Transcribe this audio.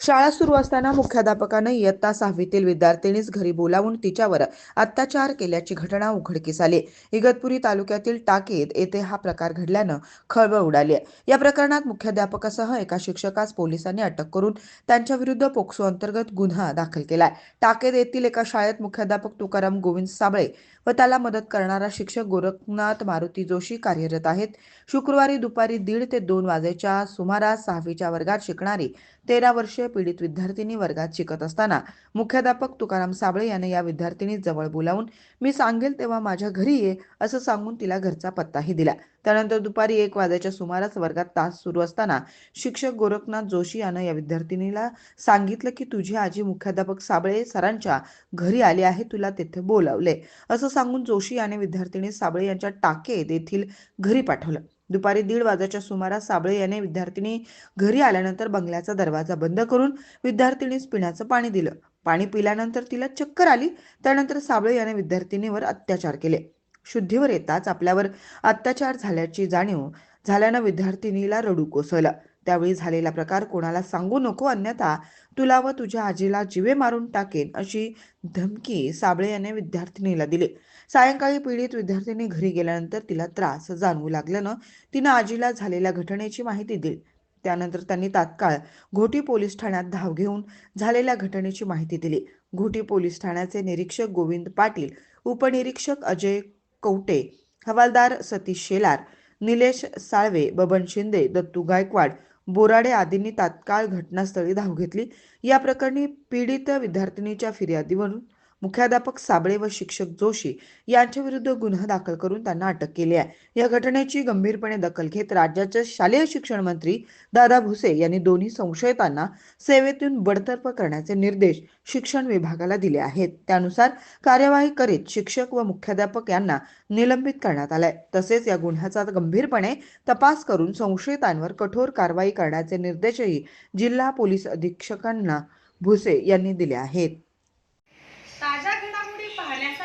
शाळा सुरू असताना मुख्याध्यापकानं इयत्ता सहावीतील विद्यार्थिनीस घरी बोलावून तिच्यावर अत्याचार केल्याची घटना उघडकीस आली. इगतपुरी तालुक्यातील टाकेत येथे हा प्रकार घडल्यानं खळबळ उडाली. या प्रकरणात मुख्याध्यापकासह एका शिक्षकास पोलिसांनी अटक करून त्यांच्या विरुद्ध पोक्सो अंतर्गत गुन्हा दाखल केलाय. टाकेत येथील एका शाळेत मुख्याध्यापक तुकाराम गोविंद साबळे व त्याला मदत करणारा शिक्षक गोरखनाथ मारुती जोशी कार्यरत आहेत. शुक्रवारी दुपारी दीड ते दोन वाजेच्या सुमारास सहावीच्या वर्गात शिकणारी तेरा वर्षीय पीडित विद्यार्थिनी वर्गात शिकत असताना मुख्याध्यापक तुकाराम साबळे याने या विद्यार्थिनी जवळ बोलावून मी सांगेल तेव्हा माझ्या घरी ये असं सांगून तिला घरचा पत्ताही दिला. त्यानंतर दुपारी एक वाजेच्या सुमारास वर्गात तास सुरू असताना शिक्षक गोरखनाथ जोशी यानं या विद्यार्थिनीला सांगितलं की तुझी आजी मुख्याध्यापक साबळे सरांच्या घरी आली आहे तुला तेथे बोलावले असं सांगून जोशी याने विद्यार्थिनी साबळे यांच्या टाके येथील घरी पाठवलं. दुपारी दीड वाजेच्या सुमारास साबळे याने विद्यार्थिनी घरी आल्यानंतर बंगल्याचा दरवाजा बंद करून विद्यार्थिनीस पिण्याचं पाणी दिलं. पाणी पिल्यानंतर तिला चक्कर आली. त्यानंतर साबळे याने विद्यार्थिनीवर अत्याचार केले. शुद्धीवर येताच आपल्यावर अत्याचार झाल्याची जाणीव झाल्यानं विद्यार्थिनीला रडू कोसळलं. त्यावेळी झालेला प्रकार कोणाला सांगू नको अन्यथा तुला व तुझ्या आजीला जिवे मारून टाकेन अशी धमकी साबळे याने विद्यार्थिनीला दिली. सायंकाळी पीडित विद्यार्थिनी घरी गेल्यानंतर तिला त्रास जाणवू लागल्यानं तिनं आजीला झालेल्या घटनेची माहिती दिली. त्यानंतर त्यांनी तात्काळ घोटी पोलीस ठाण्यात धाव घेऊन झालेल्या घटनेची माहिती दिली. घोटी पोलीस ठाण्याचे निरीक्षक गोविंद पाटील उपनिरीक्षक अजय कवटे हवालदार सतीश शेलार निलेश साळवे बबन शिंदे दत्तू गायकवाड बोराडे आदींनी तात्काळ घटनास्थळी धाव घेतली. या प्रकरणी पीडित विद्यार्थिनीच्या फिर्यादीवरून मुख्याध्यापक साबळे व शिक्षक जोशी यांच्या विरुद्ध गुन्हा दाखल करून त्यांना अटक केली आहे. या घटनेची गंभीरपणे दखल घेत राज्याचे शालेय शिक्षण मंत्री दादा भुसे यांनी दोन्ही संशयितांना सेवेतून बडतर्फ करण्याचे निर्देश शिक्षण विभागाला दिले आहेत. त्यानुसार कार्यवाही करीत शिक्षक व मुख्याध्यापक यांना निलंबित करण्यात आलंय. तसेच या गुन्ह्याचा गंभीरपणे तपास करून संशयितांवर कठोर कारवाई करण्याचे निर्देशही जिल्हा पोलीस अधीक्षकांना भुसे यांनी दिले आहेत.